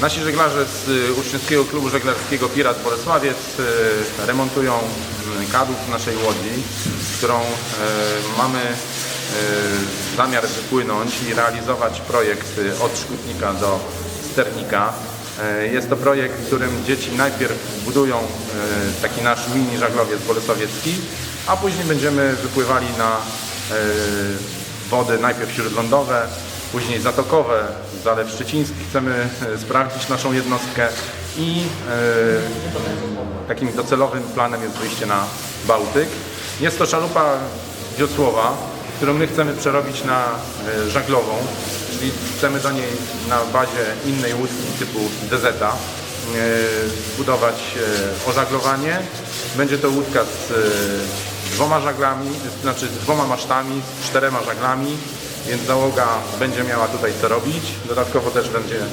Nasi żeglarze z y, Uczniowskiego Klubu Żeglarskiego Pirat Bolesławiec y, remontują y, kadłub naszej łodzi, którą y, mamy y, zamiar wypłynąć i realizować projekt y, od Szkutnika do Sternika. Y, Jest to projekt, w którym dzieci najpierw budują taki nasz mini żaglowiec bolesławiecki, a później będziemy wypływali na wody najpierw śródlądowe, później zatokowe, Zalew Szczeciński. Chcemy e, sprawdzić naszą jednostkę i e, takim docelowym planem jest wyjście na Bałtyk. Jest to szalupa wiosłowa, którą my chcemy przerobić na e, żaglową, czyli chcemy do niej na bazie innej łódki typu DZ zbudować ożaglowanie. Będzie to łódka z dwoma żaglami, znaczy z dwoma masztami, z czterema żaglami, więc załoga będzie miała tutaj co robić. Dodatkowo też będzie mm,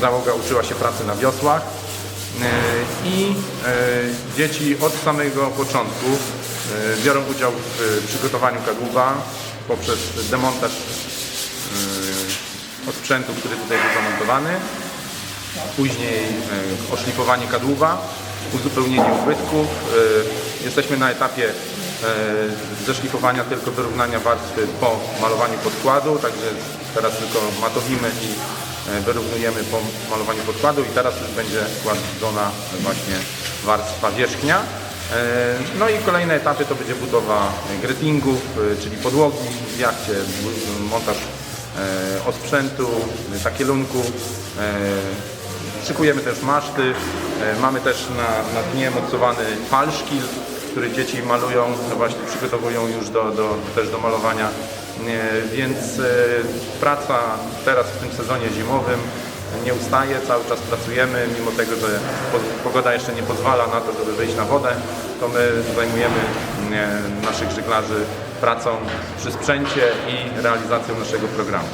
załoga uczyła się pracy na wiosłach. E, I e, dzieci od samego początku e, biorą udział w przygotowaniu kadłuba poprzez demontaż osprzętu, który tutaj był zamontowany później oszlifowanie kadłuba, uzupełnienie ubytków. Jesteśmy na etapie zeszlifowania tylko wyrównania warstwy po malowaniu podkładu, także teraz tylko matowimy i e, wyrównujemy po malowaniu podkładu i teraz już będzie kładzona właśnie warstwa wierzchnia. E, No i kolejne etapy to będzie budowa grettingów, e, czyli podłogi w jachcie, montaż e, osprzętu, e, takielunku, e, Szykujemy też maszty, e, mamy też na, na dnie mocowany falszkil, który dzieci malują, no właśnie przygotowują już do, do, też do malowania. E, Więc e, praca teraz w tym sezonie zimowym nie ustaje, cały czas pracujemy, mimo tego, że po- pogoda jeszcze nie pozwala na to, żeby wyjść na wodę, to my zajmujemy e, naszych żeglarzy pracą przy sprzęcie i realizacją naszego programu.